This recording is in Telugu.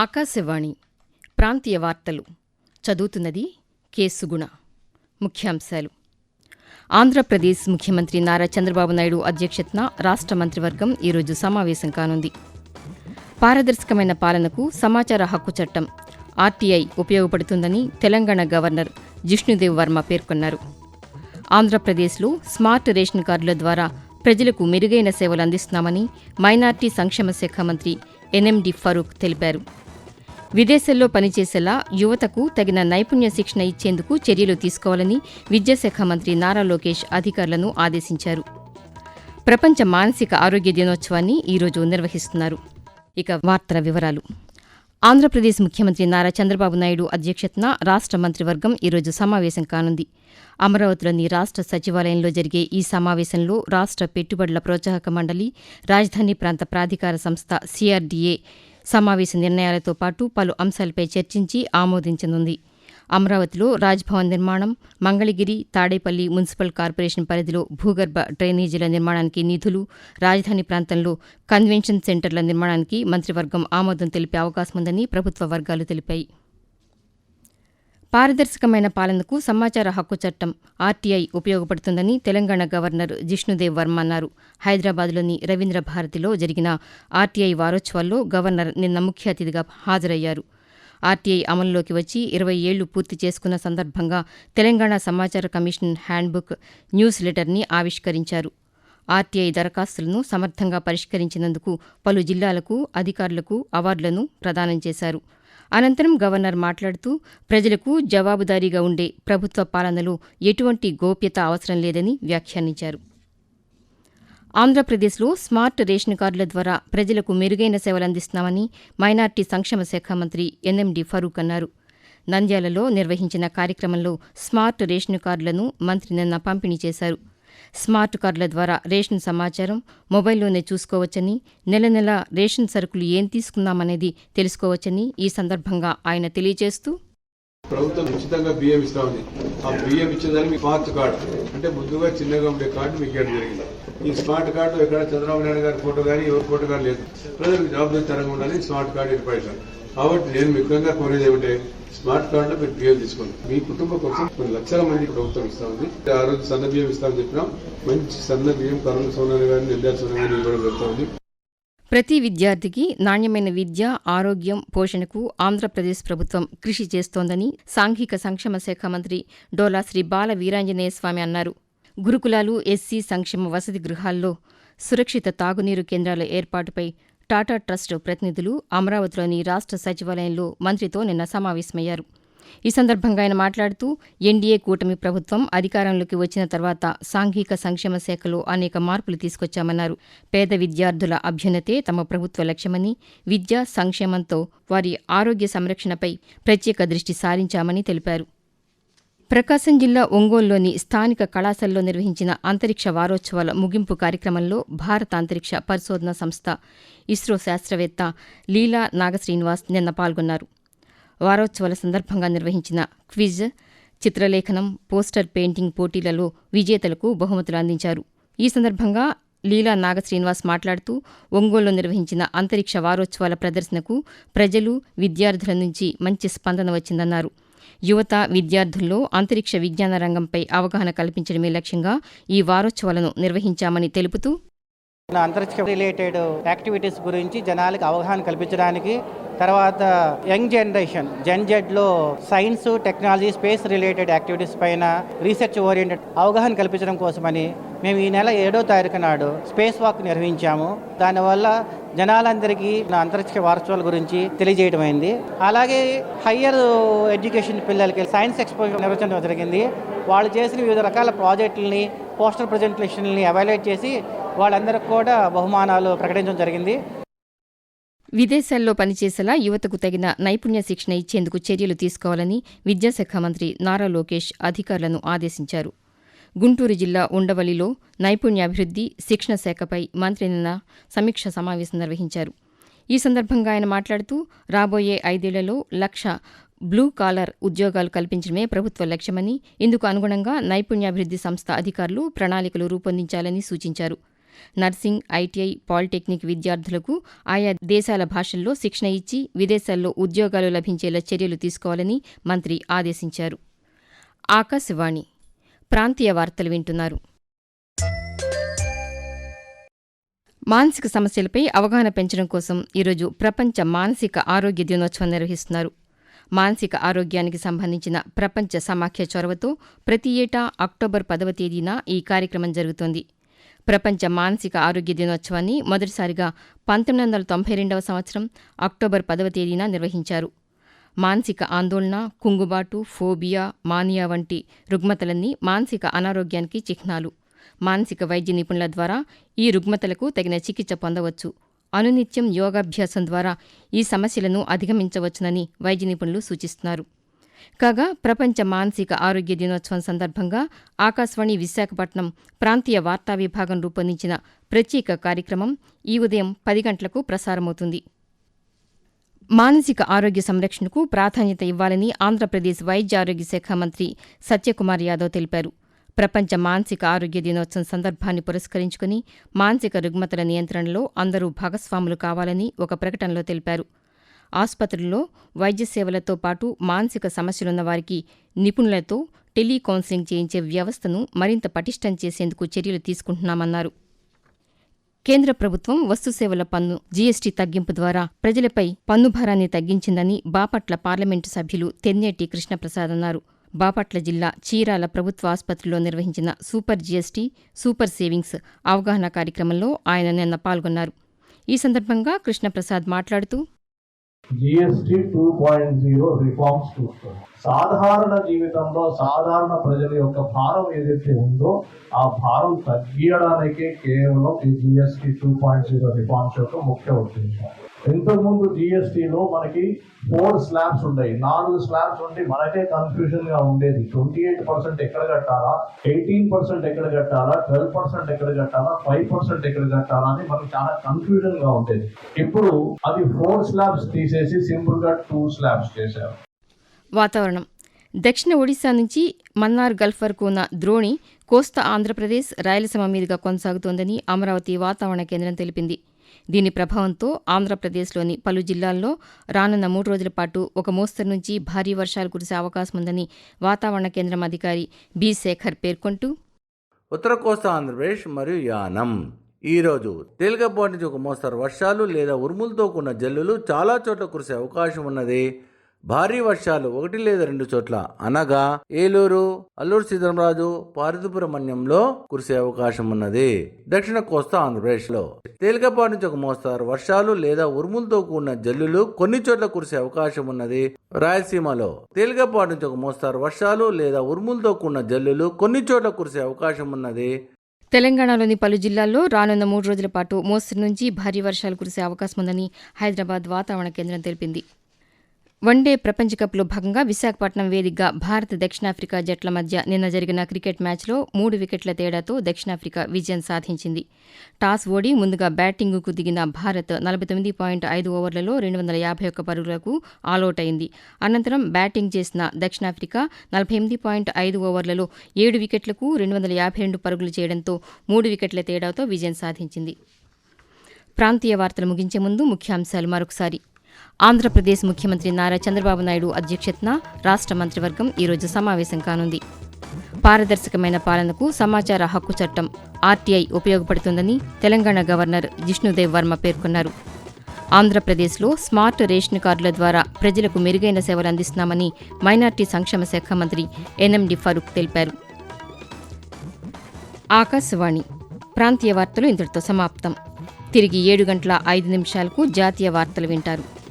ఆకాశవాణి ప్రాంతీయ వార్తలు. చదువుతున్నది కేసుగుణ ముఖ్యాంశాలు. ఆంధ్రప్రదేశ్ ముఖ్యమంత్రి నారా చంద్రబాబు నాయుడు అధ్యక్షతన రాష్ట్ర మంత్రివర్గం ఈరోజు సమావేశం కానుంది. పారదర్శకమైన పాలనకు సమాచార హక్కు చట్టం ఆర్టీఐ ఉపయోగపడుతుందని తెలంగాణ గవర్నర్ జిష్ణుదేవ్ వర్మ పేర్కొన్నారు. ఆంధ్రప్రదేశ్లో స్మార్ట్ రేషన్ కార్డుల ద్వారా ప్రజలకు మెరుగైన సేవలు అందిస్తున్నామని మైనార్టీ సంక్షేమ శాఖ మంత్రి ఎన్ఎండి ఫరూక్ తెలిపారు. విదేశాల్లో పనిచేసేలా యువతకు తగిన నైపుణ్య శిక్షణ ఇచ్చేందుకు చర్యలు తీసుకోవాలని విద్యాశాఖ మంత్రి నారా లోకేష్ అధికారులను ఆదేశించారు. ప్రపంచ మానసిక ఆరోగ్య దినోత్సవాన్ని ఈరోజు నిర్వహిస్తున్నారు. ఇక వార్తల వివరాలు. ఆంధ్రప్రదేశ్ ముఖ్యమంత్రి నారా చంద్రబాబు నాయుడు అధ్యక్షతన రాష్ట్ర మంత్రివర్గం ఈరోజు సమావేశం కానుంది. అమరావతిలోని రాష్ట్ర సచివాలయంలో జరిగే ఈ సమావేశంలో రాష్ట్ర పెట్టుబడుల ప్రోత్సాహక మండలి రాజధాని ప్రాంత ప్రాధికార సంస్థ సిఆర్డీఏ సమావేశ నిర్ణయాలతో పాటు పలు అంశాలపై చర్చించి ఆమోదించనుంది. అమరావతిలో రాజ్భవన్ నిర్మాణం మంగళగిరి తాడేపల్లి మున్సిపల్ కార్పొరేషన్ పరిధిలో భూగర్భ డ్రైనేజీల నిర్మాణానికి నిధులు రాజధాని ప్రాంతంలో కన్వెన్షన్ సెంటర్ల నిర్మాణానికి మంత్రివర్గం ఆమోదం తెలిపే అవకాశం ఉందని ప్రభుత్వ వర్గాలు తెలిపాయి. పారదర్శకమైన పాలనకు సమాచార హక్కు చట్టం ఆర్టీఐ ఉపయోగపడుతుందని తెలంగాణ గవర్నర్ జిష్ణుదేవ్ వర్మ అన్నారు. హైదరాబాద్లోని రవీంద్ర భారతిలో జరిగిన ఆర్టీఐ వారోత్సవాల్లో గవర్నర్ నిన్న ముఖ్య అతిథిగా హాజరయ్యారు. ఆర్టీఐ అమలులోకి వచ్చి ఇరవై ఏళ్ళు పూర్తి చేసుకున్న సందర్భంగా తెలంగాణ సమాచార కమిషన్ హ్యాండ్బుక్ న్యూస్ లెటర్ని ఆవిష్కరించారు. ఆర్టీఐ దరఖాస్తులను సమర్థంగా పరిష్కరించినందుకు పలు జిల్లాలకు అధికారులకు అవార్డులను ప్రదానం చేశారు. అనంతరం గవర్నర్ మాట్లాడుతూ ప్రజలకు జవాబుదారీగా ఉండే ప్రభుత్వ పాలనలో ఎటువంటి గోప్యత అవసరం లేదని వ్యాఖ్యానించారు. ఆంధ్రప్రదేశ్లో స్మార్ట్ రేషన్ కార్డుల ద్వారా ప్రజలకు మెరుగైన సేవలు అందిస్తున్నామని మైనార్టీ సంక్షేమ శాఖ మంత్రి ఎన్ఎండి ఫరూక్ అన్నారు. నంద్యాలలో నిర్వహించిన కార్యక్రమంలో స్మార్ట్ రేషన్ కార్డులను మంత్రి నిన్న పంపిణీ చేశారు. స్మార్ట్ కార్డుల ద్వారా రేషన్ సమాచారం మొబైల్లోనే చూసుకోవచ్చని నెల నెల రేషన్ సరుకులు ఏం తీసుకున్నామనేది తెలుసుకోవచ్చని ఈ సందర్భంగా ఆయన తెలియజేస్తూ ప్రభుత్వం ఉచితంగా బియ్యం ఇస్తా ఉంది ఆ బియ్యం ఇచ్చేదానికి మీ స్మార్ట్ కార్డు. అంటే ముందుగా చిన్నగా ఉండే కార్డు మీకు ఇవ్వడం జరిగింది. ఈ స్మార్ట్ కార్డు ఎక్కడ చంద్రబాబు నాయుడు గారి ఫోటో కానీ ఎవరి ఫోటో కానీ లేదు. ప్రజలకు జవాబుదారీతనంగా ఉండాలి స్మార్ట్ కార్డు ఏర్పడతాం కాబట్టి నేను ముఖ్యంగా కోరేది ఏమిటంటే స్మార్ట్ కార్డులో మీరు బియ్యం తీసుకోండి. మీ కుటుంబం కోసం కొన్ని లక్షల మంది ప్రభుత్వం ఇస్తా ఉంది. ఆ రోజు సన్న బియ్యం ఇస్తామని చెప్పినాం. మంచి సన్న బియ్యం కరుణ సోనాలు కానీ నిర్ధార సోనాలు కానీ ఇవ్వడం జరుగుతూ ఉంది. ప్రతి విద్యార్థికి నాణ్యమైన విద్య ఆరోగ్యం పోషణకు ఆంధ్రప్రదేశ్ ప్రభుత్వం కృషి చేస్తోందని సాంఘిక సంక్షేమ శాఖ మంత్రి డోలా శ్రీ బాల వీరాంజనేయ స్వామి అన్నారు. గురుకులాలు ఎస్సీ సంక్షేమ వసతి గృహాల్లో సురక్షిత తాగునీరు కేంద్రాల ఏర్పాటుపై టాటా ట్రస్ట్ ప్రతినిధులు అమరావతిలోని రాష్ట్ర సచివాలయంలో మంత్రితో నిన్న సమావేశమయ్యారు. ఈ సందర్భంగా ఆయన మాట్లాడుతూ ఎన్డీఏ కూటమి ప్రభుత్వం అధికారంలోకి వచ్చిన తర్వాత సాంఘిక సంక్షేమ శాఖలో అనేక మార్పులు తీసుకొచ్చామన్నారు. పేద విద్యార్థుల అభ్యున్నతే తమ ప్రభుత్వ లక్ష్యమని విద్యా సంక్షేమంతో వారి ఆరోగ్య సంరక్షణపై ప్రత్యేక దృష్టి సారించామని తెలిపారు. ప్రకాశం జిల్లా ఒంగోలులోని స్థానిక కళాశాలలో నిర్వహించిన అంతరిక్ష వారోత్సవాల ముగింపు కార్యక్రమంలో భారత అంతరిక్ష పరిశోధన సంస్థ ఇస్రో శాస్త్రవేత్త లీలా నాగశ్రీనివాస్ నిన్న పాల్గొన్నారు. వారోత్సవాల సందర్భంగా నిర్వహించిన క్విజ్ చిత్రలేఖనం పోస్టర్ పెయింటింగ్ పోటీలలో విజేతలకు బహుమతులు అందించారు. ఈ సందర్భంగా లీలా నాగశ్రీనివాస్ మాట్లాడుతూ ఒంగోలులో నిర్వహించిన అంతరిక్ష వారోత్సవాల ప్రదర్శనకు ప్రజలు విద్యార్థుల నుంచి మంచి స్పందన వచ్చిందన్నారు. యువత విద్యార్థుల్లో అంతరిక్ష విజ్ఞాన రంగంపై అవగాహన కల్పించడమే లక్ష్యంగా ఈ వారోత్సవాలను నిర్వహించామని తెలుపుతూ అంతరిక్ష రిలేటెడ్ యాక్టివిటీస్ గురించి జనాలకు అవగాహన కల్పించడానికి తర్వాత యంగ్ జనరేషన్ జెన్ జెడ్లో science technology space related activities పైన రీసెర్చ్ ఓరియంటెడ్ అవగాహన కల్పించడం కోసమని మేము ఈ నెల ఏడో తారీఖు నాడు స్పేస్ వాక్ నిర్వహించాము. దానివల్ల జనాలందరికీ నా అంతరిక్ష వారసత్వాల గురించి తెలియజేయడం అయింది అలాగే హయ్యర్ ఎడ్యుకేషన్ పిల్లలకి సైన్స్ ఎక్స్పో నిర్వహించడం జరిగింది. వాళ్ళు చేసిన వివిధ రకాల ప్రాజెక్టులని పోస్టర్ ప్రజెంటేషన్ని అవాల్యుయేట్ చేసి వాళ్ళందరికీ కూడా బహుమానాలు ప్రకటించడం జరిగింది. విదేశాల్లో పనిచేసేలా యువతకు తగిన నైపుణ్య శిక్షణ ఇచ్చేందుకు చర్యలు తీసుకోవాలని విద్యాశాఖ మంత్రి నారా లోకేష్ అధికారులను ఆదేశించారు. గుంటూరు జిల్లా ఉండవల్లిలో నైపుణ్యాభివృద్ధి శిక్షణ శాఖపై మంత్రి నిన్న సమీక్ష సమావేశం నిర్వహించారు. ఈ సందర్భంగా ఆయన మాట్లాడుతూ రాబోయే ఐదేళ్ళలో లక్ష బ్లూ కాలర్ ఉద్యోగాలు కల్పించడమే ప్రభుత్వ లక్ష్యమని ఇందుకు అనుగుణంగా నైపుణ్యాభివృద్ధి సంస్థ అధికారులు ప్రణాళికలు రూపొందించాలని సూచించారు. నర్సింగ్ ఐటీఐ పాలిటెక్నిక్ విద్యార్థులకు ఆయా దేశాల భాషల్లో శిక్షణ ఇచ్చి విదేశాల్లో ఉద్యోగాలు లభించేలా చర్యలు తీసుకోవాలని మంత్రి ఆదేశించారు. ఆకాశవాణి ప్రాంతీయ వార్తలు వింటున్నారు. మానసిక సమస్యలపై అవగాహన పెంచడం కోసం ఈరోజు ప్రపంచ మానసిక ఆరోగ్య దినోత్సవం నిర్వహిస్తున్నారు. మానసిక ఆరోగ్యానికి సంబంధించిన ప్రపంచ సమాఖ్య చొరవతో ప్రతి ఏటా అక్టోబర్ పదవ తేదీన ఈ కార్యక్రమం జరుగుతోంది. ప్రపంచ మానసిక ఆరోగ్య దినోత్సవాన్ని మొదటిసారిగా పంతొమ్మిది వందల తొంభై రెండవ సంవత్సరం అక్టోబర్ పదవ తేదీన నిర్వహించారు. మానసిక ఆందోళన కుంగుబాటు ఫోబియా మానియా వంటి రుగ్మతలన్నీ మానసిక అనారోగ్యానికి చిహ్నాలు. మానసిక వైద్య నిపుణుల ద్వారా ఈ రుగ్మతలకు తగిన చికిత్స పొందవచ్చు. అనునిత్యం యోగాభ్యాసం ద్వారా ఈ సమస్యలను అధిగమించవచ్చునని వైద్య నిపుణులు సూచిస్తున్నారు. కాగా ప్రపంచ మానసిక ఆరోగ్య దినోత్సవం సందర్భంగా ఆకాశవాణి విశాఖపట్నం ప్రాంతీయ వార్తా విభాగం రూపొందించిన ప్రత్యేక కార్యక్రమం ఈ ఉదయం పది గంటలకు ప్రసారమవుతుంది. మానసిక ఆరోగ్య సంరక్షణకు ప్రాధాన్యత ఇవ్వాలని ఆంధ్రప్రదేశ్ వైద్య ఆరోగ్య శాఖ మంత్రి సత్యకుమార్ యాదవ్ తెలిపారు. ప్రపంచ మానసిక ఆరోగ్య దినోత్సవం సందర్భాన్ని పురస్కరించుకుని మానసిక రుగ్మతల నియంత్రణలో అందరూ భాగస్వాములు కావాలని ఒక ప్రకటనలో తెలిపారు. ఆసుపత్రుల్లో వైద్య సేవలతో పాటు మానసిక సమస్యలున్న వారికి నిపుణులతో టెలికౌన్సిలింగ్ చేయించే వ్యవస్థను మరింత పటిష్టం చేసేందుకు చర్యలు తీసుకుంటున్నామన్నారు. కేంద్ర ప్రభుత్వం వస్తుసేవల పన్ను జీఎస్టీ తగ్గింపు ద్వారా ప్రజలపై పన్ను భారాన్ని తగ్గించిందని బాపట్ల పార్లమెంటు సభ్యులు తెన్నేటి కృష్ణప్రసాద్ అన్నారు. బాపట్ల జిల్లా చీరాల ప్రభుత్వ ఆసుపత్రిలో నిర్వహించిన సూపర్ జీఎస్టీ సూపర్ సేవింగ్స్ అవగాహన కార్యక్రమంలో ఆయన నిన్న పాల్గొన్నారు. ఈ సందర్భంగా కృష్ణప్రసాద్ మాట్లాడుతూ GST two point zero reforms చూస్తాం సాధారణ జీవితంలో సాధారణ ప్రజల యొక్క భారం ఏదైతే ఉందో ఆ భారం తగ్గియడానికే కేవలం ఈ GST two point zero reforms యొక్క ముఖ్య ఉద్దేశం. ఇంతకుముందు జిఎస్టీలో మనకి ఫోర్ స్లాబ్స్ ఉన్నాయి నాలుగు స్లాబ్స్ ఉంటే మనకే కన్ఫ్యూజన్గా ఉండేది. ట్వంటీ ఎయిట్ పర్సెంట్ ఎక్కడ కట్టాలా? ఎయిటీన్ పర్సెంట్ ఎక్కడ కట్టాలా? ట్వెల్వ్ పర్సెంట్ ఎక్కడ కట్టాలా? ఫైవ్ పర్సెంట్ ఎక్కడ కట్టాలా అని మనకి చాలా కన్ఫ్యూజన్గా ఉండేది. ఇప్పుడు అది ఫోర్ స్లాబ్స్ తీసేసి సింపుల్గా టూ స్లాబ్స్ చేశారు. వాతావరణం. దక్షిణ ఒడిశా నుంచి మన్నార్ గల్ఫ్ వరకు ఉన్న ద్రోణి కోస్తా ఆంధ్రప్రదేశ్ రాయలసీమ మీదుగా కొనసాగుతోందని అమరావతి వాతావరణ కేంద్రం తెలిపింది. దీని ప్రభావంతో ఆంధ్రప్రదేశ్లోని పలు జిల్లాల్లో రానున్న మూడు రోజుల పాటు ఒక మోస్తరు నుంచి భారీ వర్షాలు కురిసే అవకాశం ఉందని వాతావరణ కేంద్రం అధికారి బి శేఖర్ పేర్కొంటూ ఉత్తర కోస్తా ఆంధ్రప్రదేశ్ మరియు యానం. ఈరోజు తేలికపాటి నుంచి ఒక మోస్తరు వర్షాలు లేదా ఉరుములతో కూడిన జల్లులు చాలా చోట్ల కురిసే అవకాశం ఉన్నది. భారీ వర్షాలు ఒకటి లేదా రెండు చోట్ల అనగా ఏలూరు అల్లూరు సీతారామరాజు పార్వతీపురం కురిసే అవకాశం ఉన్నది. దక్షిణ కోస్తా ఆంధ్రప్రదేశ్లో తేలికపాటి నుంచి ఒక మోస్తారు. వర్షాలు లేదా ఉరుములతో కూడిన జల్లులు కొన్ని చోట్ల కురిసే అవకాశం ఉన్నది. రాయలసీమలో తేలికపాటి నుంచి ఒక మోస్తారు. వర్షాలు లేదా ఉరుములతో కూడిన జల్లులు కొన్ని చోట్ల కురిసే అవకాశం ఉన్నది. తెలంగాణలోని పలు జిల్లాల్లో రానున్న మూడు రోజుల పాటు మోస్తరు నుంచి భారీ వర్షాలు కురిసే అవకాశం ఉందని హైదరాబాద్ వాతావరణ కేంద్రం తెలిపింది. వన్డే ప్రపంచ కప్లో భాగంగా విశాఖపట్నం వేదికగా భారత్ దక్షిణాఫ్రికా జట్ల మధ్య నిన్న జరిగిన క్రికెట్ మ్యాచ్లో మూడు వికెట్ల తేడాతో దక్షిణాఫ్రికా విజయం సాధించింది. టాస్ ఓడి ముందుగా బ్యాటింగుకు దిగిన భారత్ నలభై తొమ్మిది పాయింట్ ఐదు ఓవర్లలో రెండు వందల యాభై ఒక్క పరుగులకు ఆలౌట్ అయింది అనంతరం బ్యాటింగ్ చేసిన దక్షిణాఫ్రికా నలభై ఎనిమిది పాయింట్ ఐదు ఓవర్లలో ఏడు వికెట్లకు రెండు వందల యాభై రెండు పరుగులు చేయడంతో మూడు వికెట్ల తేడాతో విజయం సాధించింది. ప్రాంతీయ వార్తలు ముగించే ముందు ముఖ్యాంశాలు మరొకసారి. ఆంధ్రప్రదేశ్ ముఖ్యమంత్రి నారా చంద్రబాబు నాయుడు అధ్యక్షతన రాష్ట్ర మంత్రివర్గం ఈరోజు సమావేశం కానుంది. పారదర్శకమైన పాలనకు సమాచార హక్కు చట్టం ఆర్టీఐ ఉపయోగపడుతుందని తెలంగాణ గవర్నర్ జిష్ణుదేవ్ వర్మ పేర్కొన్నారు. ఆంధ్రప్రదేశ్లో స్మార్ట్ రేషన్ కార్డుల ద్వారా ప్రజలకు మెరుగైన సేవలు అందిస్తున్నామని మైనార్టీ సంక్షేమ శాఖ మంత్రి ఎన్ఎండి ఫరూక్ తెలిపారు. ఆకాశవాణి ప్రాంతీయ వార్తలు ఇంతటితో సమాప్తం. తిరిగి ఏడు గంటల ఐదు నిమిషాలకు జాతీయ వార్తలు వింటారు.